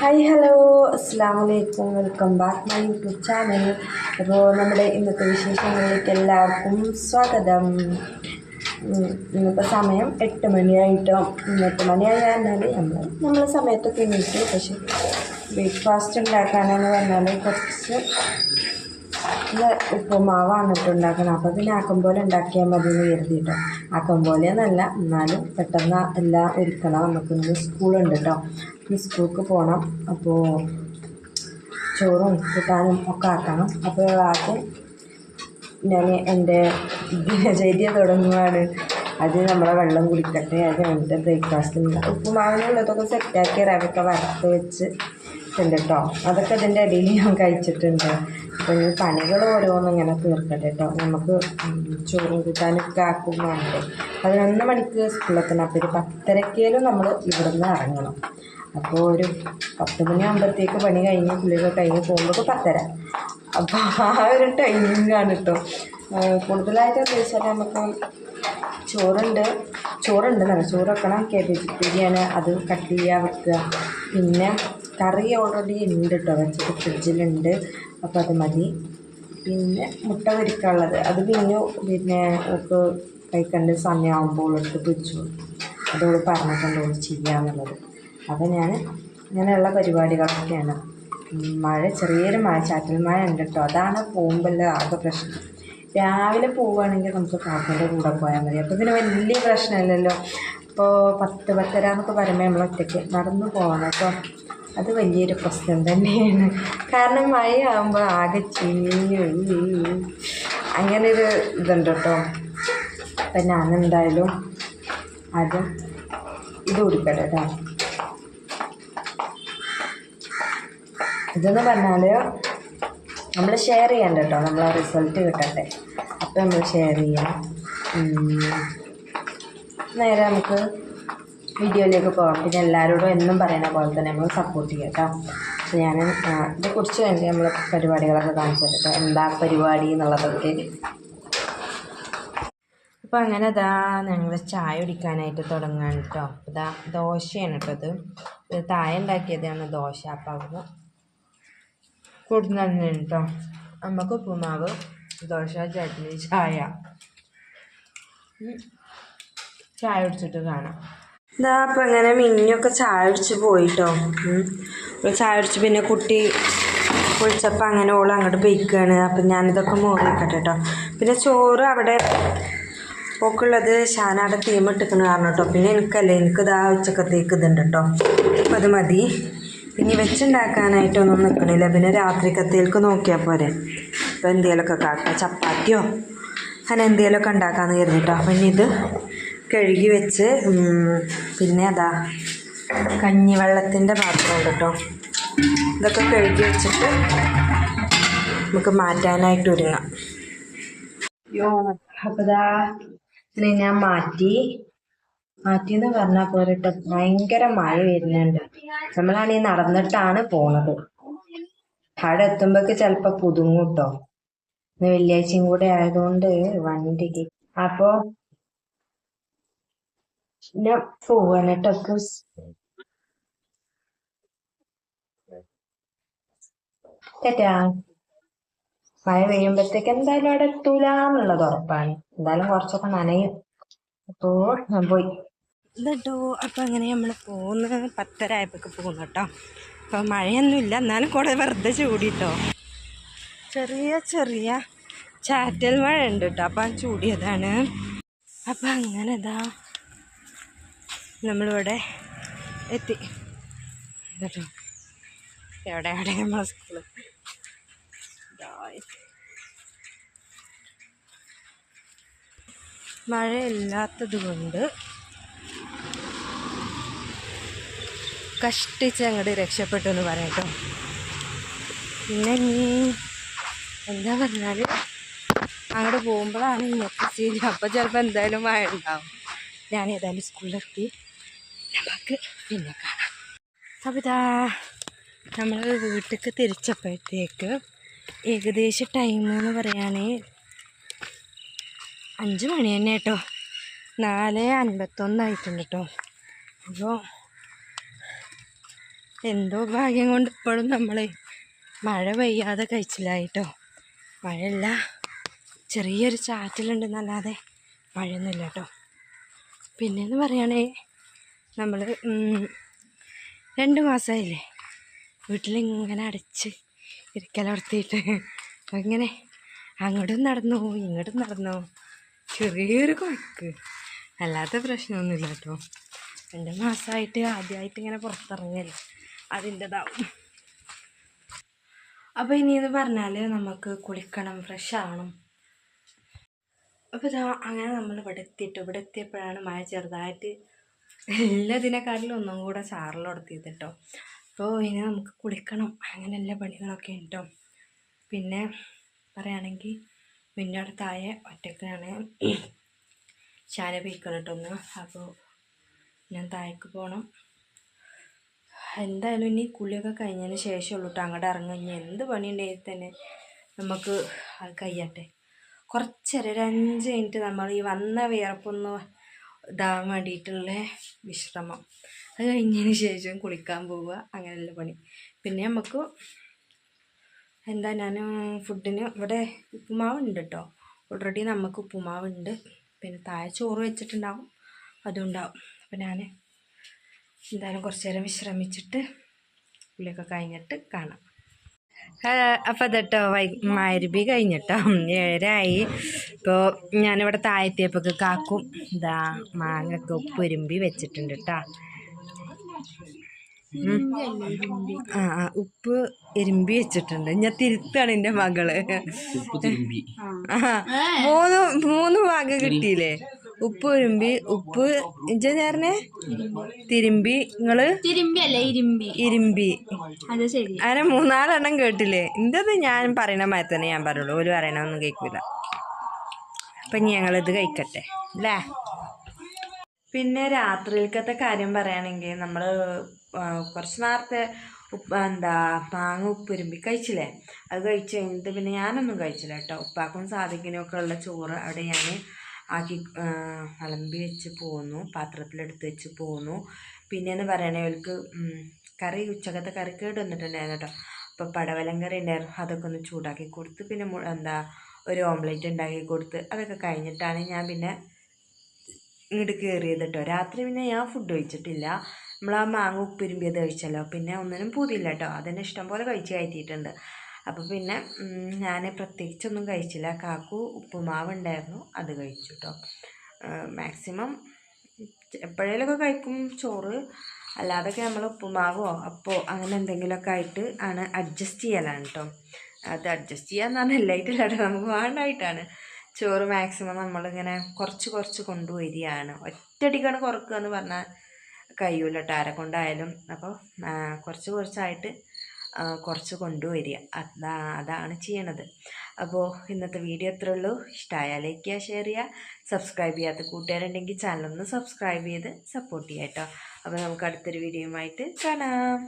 Hi hello അസ്സാം വലൈക്കും welcome back my YouTube channel അപ്പോൾ നമ്മുടെ ഇന്നത്തെ വിശേഷങ്ങളിലേക്ക് എല്ലാവർക്കും സ്വാഗതം. ഇന്നത്തെ സമയം എട്ട് മണിയായിട്ടോ. എട്ട് മണിയായി നമ്മൾ നമ്മളെ സമയത്തൊക്കെ എണീറ്റ് പക്ഷേ ബ്രേക്ക്ഫാസ്റ്റ് ഉണ്ടാക്കാനെന്ന് പറഞ്ഞാൽ കുറച്ച് ഇല്ല ഉപ്പുമാവാണ് കേട്ടോ ഉണ്ടാക്കണം അപ്പോൾ പിന്നെ ആക്കം പോലെ ഉണ്ടാക്കിയാൽ മതി എന്ന് കരുതിയിട്ടോ ആക്കം പോലെ എന്നല്ല എന്നാലും പെട്ടെന്ന് എല്ലാം ഒരുക്കണം നമുക്ക് ഇന്ന് സ്കൂളുണ്ട് കേട്ടോ സ്കൂൾക്ക് പോകണം അപ്പോൾ ചോറും കിട്ടാനും ഒക്കെ ആക്കണം. അപ്പോൾ ആദ്യം ഞാൻ എന്റെ ദിനചര്യ തുടങ്ങുകയാണ് അത് നമ്മളെ വെള്ളം കുടിക്കട്ടെ. അത് എന്റെ ബ്രേക്ക്ഫാസ്റ്റിന് ഉപ്പുമാവിനുള്ളതൊക്കെ സെറ്റാക്കി റവൊക്കെ വറുത്ത് വെച്ച് ഉണ്ട് കേട്ടോ അതൊക്കെ ഇതിന്റെ ഇടയിൽ ഞാൻ കഴിച്ചിട്ടുണ്ട്. അപ്പോൾ ഈ പണികൾ ഓരോന്നും ഇങ്ങനെ തീർക്കട്ടെ കേട്ടോ നമുക്ക് ചോറ് കൂട്ടാനൊക്കെ ആക്കും വേണ്ടേ. പതിനൊന്ന് മണിക്ക് സ്കൂളെത്തണം. അപ്പോൾ ഒരു പത്തരക്കേലും നമ്മൾ ഇവിടുന്ന് ഇറങ്ങണം. അപ്പോൾ ഒരു പത്ത് മണിയാകുമ്പോഴത്തേക്ക് പണി കഴിഞ്ഞ് പുള്ളിയൊക്കെ കഴിഞ്ഞ് പോകുമ്പോൾ പത്തര. അപ്പോൾ ആ ഒരു ടൈമിംഗ് ആണ് കേട്ടോ കൂടുതലായിട്ട് എന്താ വെച്ചാൽ നമുക്ക് ചോറുണ്ട് ചോറുണ്ട് നല്ല ചോറ് വെക്കണം കേബേജ് ബിരിയാണി അത് കട്ട് ചെയ്യുക വെക്കുക പിന്നെ കറി ഓൾറെഡി ഉണ്ട് കേട്ടോ വെച്ചിട്ട് ഫ്രിഡ്ജിലുണ്ട്. അപ്പോൾ അത് മതി. പിന്നെ മുട്ട പൊരിക്കാനുള്ളത്. അത് പിന്നെ പിന്നെ ഒക്കെ കഴിക്കേണ്ട സമയമാകുമ്പോൾ എടുത്ത് പൊരിച്ചു അതോട് പറഞ്ഞിട്ടുണ്ട് ഓട് ചെയ്യാന്നുള്ളത്. അപ്പോൾ ഞാൻ ഇങ്ങനെയുള്ള പരിപാടികളൊക്കെയാണ്. മഴ ചെറിയൊരു മഴ ചാറ്റൽ മഴ ഉണ്ട് കേട്ടോ അതാണ് പോകുമ്പോൾ ആകെ പ്രശ്നം. രാവിലെ പോവുകയാണെങ്കിൽ നമുക്ക് കാക്കന്റെ കൂടെ പോയാൽ മതി. അപ്പോൾ പിന്നെ വലിയ പ്രശ്നമില്ലല്ലോ ഇപ്പോൾ പത്ത് പത്തര എന്നൊക്കെ പറയുമ്പോൾ നമ്മൾ ഒറ്റയ്ക്ക് നടന്നു പോകണം അപ്പോൾ അത് വലിയൊരു പ്രശ്നം തന്നെയാണ്. കാരണം മഴയാകുമ്പോൾ ആകെ ചീഞ്ഞു അങ്ങനെ ഒരു ഇതുണ്ട് കേട്ടോ. അപ്പം ഞാനെന്തായാലും ആദ്യം ഇത് കൊടുക്കട്ടെ കേട്ടോ ഇതെന്ന് പറഞ്ഞാൽ നമ്മൾ ഷെയർ ചെയ്യണ്ട കേട്ടോ നമ്മൾ ആ റിസൾട്ട് കിട്ടട്ടെ. അപ്പം നമ്മൾ ഷെയർ ചെയ്യാം. നേരെ നമുക്ക് വീഡിയോയിലേക്ക് പോകാം. പിന്നെ എല്ലാവരോടും എന്നും പറയുന്ന പോലെ തന്നെ നമ്മൾ സപ്പോർട്ട് ചെയ്യാം കേട്ടോ. അപ്പോൾ ഞാൻ ഇതേക്കുറിച്ച് കുറിച്ച് കഴിഞ്ഞ് നമ്മൾ പരിപാടികളൊക്കെ കാണിച്ചു തരട്ടെ എന്താ പരിപാടി എന്നുള്ളതൊക്കെ. അപ്പോൾ അങ്ങനെ ഇതാ ഞങ്ങൾ ചായ കുടിക്കാനായിട്ട് തുടങ്ങാണ് കേട്ടോ. ഇതാ ദോശയാണ് കേട്ടോ ഇത്. ഇത് താഴെ ഉണ്ടാക്കിയതാണ് ദോശ. അപ്പോൾ അവിടെ കൊടുന്നു കേട്ടോ. നമുക്ക് ഉപ്പുമാവ് ദോശ ചട്നി ചായ. ചായ കുടിച്ചിട്ട് കാണാം. ഇതാ അപ്പം ഇങ്ങനെ മിഞ്ഞൊക്കെ ചായ അടിച്ച് പോയിട്ടോ. ചായ അടിച്ച് പിന്നെ കുട്ടി കുളിച്ചപ്പോൾ അങ്ങനെ ഓൾ അങ്ങോട്ട് പൊയ്ക്കുകയാണ് അപ്പം ഞാനിതൊക്കെ മോറി വെക്കട്ടെ കേട്ടോ പിന്നെ ചോറ് അവിടെ പോക്കുള്ളത് ഷാനാടെ തീം ഇട്ടിക്കണ കാരണം കേട്ടോ പിന്നെ എനിക്കല്ലേ എനിക്ക് ഇതാ ഉച്ചക്കത്തേക്ക് ഇതുണ്ട് കേട്ടോ അപ്പം അത് മതി. ഇനി വെച്ചുണ്ടാക്കാനായിട്ടൊന്നും നിൽക്കണില്ല പിന്നെ രാത്രിക്കത്തേക്ക് നോക്കിയാൽ പോരെ. ഇപ്പം എന്തെങ്കിലുമൊക്കെ കാക്കാം ചപ്പാത്തിയോ? അങ്ങനെ എന്തെങ്കിലുമൊക്കെ ഉണ്ടാക്കാമെന്ന് കരുതിട്ടോ. അപ്പം ഇനി ഇത് കഴുകി വെച്ച് പിന്നെ അതാ കഞ്ഞിവെള്ളത്തിന്റെ പാത്രമുണ്ട് കേട്ടോ. ഇതൊക്കെ കഴുകി വെച്ചിട്ട് നമുക്ക് മാറ്റാനായിട്ട് ഒരുങ്ങാം. യോ അപ്പോൾ ഇതാ ഇതിനെ ഞാൻ മാറ്റി. മാറ്റിയെന്ന് പറഞ്ഞാൽ പോരട്ടെ ഭയങ്കര മഴ വരുന്നുണ്ട്. നമ്മളാണെങ്കിൽ നടന്നിട്ടാണ് പോണത്. അവിടെ എത്തുമ്പോഴേക്ക് ചിലപ്പോൾ പുതുങ്ങും കേട്ടോ ഇന്ന് വെള്ളിയാഴ്ചയും കൂടെ ആയതുകൊണ്ട് വണ്ടിക്ക്. അപ്പോൾ ഞാൻ പോവാണ് കേട്ടോ ക്രിസ് തെറ്റാ? മഴ പെയ്യുമ്പോഴത്തേക്ക് എന്തായാലും അവിടെ എത്തൂല എന്നുള്ളത് ഉറപ്പാണ്. എന്തായാലും കുറച്ചൊക്കെ നനയും. അപ്പോ ഞാൻ പോയി. ഇതോ അപ്പൊ അങ്ങനെ നമ്മൾ പോകുന്ന പത്തര പോകുന്നു കേട്ടോ. അപ്പൊ മഴയൊന്നുമില്ല. എന്നാലും കൂടെ വെറുതെ ചൂടിട്ടോ. ചെറിയ ചെറിയ ചാറ്റൽ മഴ ഉണ്ട് കേട്ടോ. അപ്പം ചൂടിയതാണ്. അപ്പം അങ്ങനെ നമ്മളിവിടെ എത്തി. കേട്ടോ എവിടെ? എവിടെ? നമ്മളെ സ്കൂൾ. മഴയില്ലാത്തത് കൊണ്ട് കഷ്ടിച്ച് അങ്ങോട്ട് രക്ഷപ്പെട്ടു എന്ന് പറയാം കേട്ടോ. പിന്നെ നീ എന്താ പറഞ്ഞാൽ അങ്ങോട്ട് പോകുമ്പോഴാണ് ഇങ്ങനത്തെ ശരി അപ്പോൾ ചിലപ്പോൾ എന്തായാലും മഴ ഉണ്ടാവും. ഞാൻ ഏതായാലും സ്കൂളിലെത്തി. നമുക്ക് പിന്നെ കാണാം. അപ്പോൾ ഇതാ നമ്മൾ വീട്ടിലേക്ക് തിരിച്ചപ്പോഴത്തേക്ക് ഏകദേശം ടൈം എന്ന് പറയുകയാണെങ്കിൽ അഞ്ച് മണി തന്നെ കേട്ടോ നാല് അൻപത്തൊന്നായിട്ടുണ്ട് കേട്ടോ അപ്പോൾ എന്തോ ഭാഗ്യം കൊണ്ട് ഇപ്പോഴും നമ്മൾ മഴ പെയ്യാതെ കഴിച്ചില്ലായിട്ടോ മഴയല്ല ചെറിയൊരു ചാറ്റലുണ്ടെന്നല്ലാതെ മഴയൊന്നുമില്ല കേട്ടോ പിന്നെന്ന് പറയുകയാണേ നമ്മൾ രണ്ട് മാസമായില്ലേ വീട്ടിലിങ്ങനെ അടച്ച് ഇരിക്കലർത്തിയിട്ട് അങ്ങനെ അങ്ങോട്ടും നടന്നു ഇങ്ങോട്ടും നടന്നു. ചെറിയൊരു കുഴക്ക്. അല്ലാത്ത പ്രശ്നമൊന്നുമില്ല കേട്ടോ. രണ്ട് മാസമായിട്ട് ആദ്യമായിട്ട് ഇങ്ങനെ പുറത്തിറങ്ങിയല്ലേ? അതിന്റെതാവും. അപ്പോൾ ഇനിയെന്ന് പറഞ്ഞാൽ നമുക്ക് കുളിക്കണം ഫ്രഷ് ആവണം. അപ്പോൾ ഇതാ അങ്ങനെ നമ്മൾ ഇവിടെ എത്തിയിട്ട് ഇവിടെ എത്തിയപ്പോഴാണ് മഴ ചെറുതായിട്ട് എല്ലാത്തിനെക്കാട്ടിലും ഒന്നും കൂടെ ചാറിലെടുത്തിയത് കേട്ടോ അപ്പോൾ ഇനി നമുക്ക് കുളിക്കണം. അങ്ങനെ എല്ലാ പണികളൊക്കെ ഉണ്ട്? കേട്ടോ പിന്നെ പറയുകയാണെങ്കിൽ പിന്നെ അവിടെ താഴെ ഒറ്റക്കാണ് ശാല പെയ്ക്കണം കേട്ടോ ഒന്ന്. അപ്പോൾ ഞാൻ താഴേക്ക് പോകണം എന്തായാലും ഇനി കുളിയൊക്കെ കഴിഞ്ഞതിന് ശേഷമുള്ളൂ കേട്ടോ അങ്ങോട്ട് ഇറങ്ങി. കഴിഞ്ഞാൽ എന്ത് പണിയുണ്ടെങ്കിൽ തന്നെ നമുക്ക് അത് കഴിയട്ടെ. കുറച്ചേരം അഞ്ച് മിനിറ്റ് നമ്മൾ ഈ വന്ന വിയർപ്പൊന്ന് ഇതാവാൻ വേണ്ടിയിട്ടുള്ള വിശ്രമം. അത് കഴിഞ്ഞതിന് ശേഷം കുളിക്കാൻ പോവുക അങ്ങനെയുള്ള പണി. പിന്നെ നമുക്ക് എന്താ ഞാൻ ഫുഡിന് ഇവിടെ ഉപ്പുമാവ് ഉണ്ട് കേട്ടോ ഓൾറെഡി നമുക്ക് ഉപ്പുമാവ് ഉണ്ട് പിന്നെ താഴെ ചോറ് വെച്ചിട്ടുണ്ടാവും. അതുണ്ടാവും. അപ്പം ഞാൻ എന്തായാലും കുറച്ച് നേരം വിശ്രമിച്ചിട്ട് പുള്ളിയൊക്കെ കഴിഞ്ഞിട്ട് കാണാം. അപ്പം അതെട്ടോ വൈ മരുബി കഴിഞ്ഞിട്ടോ. ഏഴരായി. ഇപ്പോൾ ഞാനിവിടെ താഴെത്തിയപ്പോൾ കാക്കും ഇതാ മാങ്ങൊക്കെ ഉപ്പുരുമ്പി വെച്ചിട്ടുണ്ട് കേട്ടോ ആ ആ ഉപ്പ് എരുമ്പി വെച്ചിട്ടുണ്ട്. ഞാൻ തിരുത്താണ് എന്റെ മകൾ. ആ മൂന്ന് മൂന്ന് ഭാഗം കിട്ടിയില്ലേ? ഉപ്പ് ഉരുമ്പി ഉപ്പ് ഇഞ്ച നേരനെ തിരുമ്പി നിങ്ങൾ ഇരുമ്പി. ഇരുമ്പി. അത് ശരി. അങ്ങനെ മൂന്നാലെണ്ണം കേട്ടില്ലേ? എന്തത് ഞാൻ പറയണ മാതിരി തന്നെ ഞാൻ പറയുള്ളൂ. ഒരു പറയണമൊന്നും കേൾക്കൂല. അപ്പം ഇനി ഞങ്ങളിത് കഴിക്കട്ടെ. അല്ലേ പിന്നെ രാത്രിയിലത്തെ കാര്യം പറയുകയാണെങ്കിൽ നമ്മൾ കുറച്ച് നേരത്തെ ഉപ്പ് എന്താ മാങ്ങ ഉപ്പുരുമ്പി കഴിച്ചില്ലേ? അത് കഴിച്ച് കഴിഞ്ഞിട്ട് പിന്നെ ഞാനൊന്നും കഴിച്ചില്ല കേട്ടോ. ഉപ്പാക്കും സാധിക്കനും ഒക്കെ ഉള്ള ചോറ് അവിടെ ഞാൻ ആക്കി വിളമ്പി വെച്ച് പോന്നു പാത്രത്തിലെടുത്ത് വെച്ച് പോന്നു. പിന്നെയെന്ന് പറയണേ അവർക്ക് കറി ഉച്ചക്കത്തെ കറി കേട് വന്നിട്ടുണ്ടായിരുന്നു കേട്ടോ. അപ്പോൾ പടവലം കറി ഉണ്ടായിരുന്നു. അതൊക്കെ ഒന്ന് ചൂടാക്കി കൊടുത്ത് പിന്നെ എന്താ ഒരു ഓംലേറ്റ് ഉണ്ടാക്കി കൊടുത്ത് അതൊക്കെ കഴിഞ്ഞിട്ടാണ് ഞാൻ പിന്നെ ഇങ്ങോട്ട് കയറിയത് കേട്ടോ. രാത്രി പിന്നെ ഞാൻ ഫുഡ് കഴിച്ചിട്ടില്ല. നമ്മൾ ആ മാങ്ങ ഉപ്പിരുമ്പിയത് കഴിച്ചല്ലോ. പിന്നെ ഒന്നിനും പൂതിയില്ല കേട്ടോ. അതിനെ ഇഷ്ടം പോലെ കഴിച്ച് കയറ്റിയിട്ടുണ്ട്. അപ്പോൾ പിന്നെ ഞാൻ പ്രത്യേകിച്ചൊന്നും കഴിച്ചില്ല. കാക്കു ഉപ്പുമാവ് ഉണ്ടായിരുന്നു അത് കഴിച്ചു കേട്ടോ മാക്സിമം എപ്പോഴേലൊക്കെ കഴിക്കും ചോറ്. അല്ലാതൊക്കെ നമ്മൾ ഉപ്പുമാവോ അപ്പോൾ അങ്ങനെ എന്തെങ്കിലുമൊക്കെ ആയിട്ട് ആണ് അഡ്ജസ്റ്റ് ചെയ്യലാണ് കേട്ടോ അത് അഡ്ജസ്റ്റ് ചെയ്യാന്ന് പറഞ്ഞാൽ എല്ലായിട്ടില്ല കേട്ടോ നമുക്ക് വേണ്ടായിട്ടാണ്. ചോറ് മാക്സിമം നമ്മളിങ്ങനെ കുറച്ച് കുറച്ച് കൊണ്ടുവരികയാണ്. ഒറ്റയടിക്കാണ് കുറക്കുക എന്ന് പറഞ്ഞാൽ കഴിയൂല കേട്ടോ ആരെ കൊണ്ടായാലും. അപ്പോൾ കുറച്ച് കുറച്ചായിട്ട് കുറച്ച് കൊണ്ടുവരിക. അതാ അതാണ് ചെയ്യണത്. അപ്പോൾ ഇന്നത്തെ വീഡിയോ അത്രേ ഉള്ളൂ. ഇഷ്ടമായാൽ ലൈക്ക് ചെയ്യുക ഷെയർ ചെയ്യുക. സബ്സ്ക്രൈബ് ചെയ്യാത്ത കൂട്ടുകാരുണ്ടെങ്കിൽ ചാനലൊന്ന് സബ്സ്ക്രൈബ് ചെയ്ത് സപ്പോർട്ട് ചെയ്യാം കേട്ടോ. അപ്പോൾ നമുക്ക് അടുത്തൊരു വീഡിയോയുമായിട്ട് കാണാം.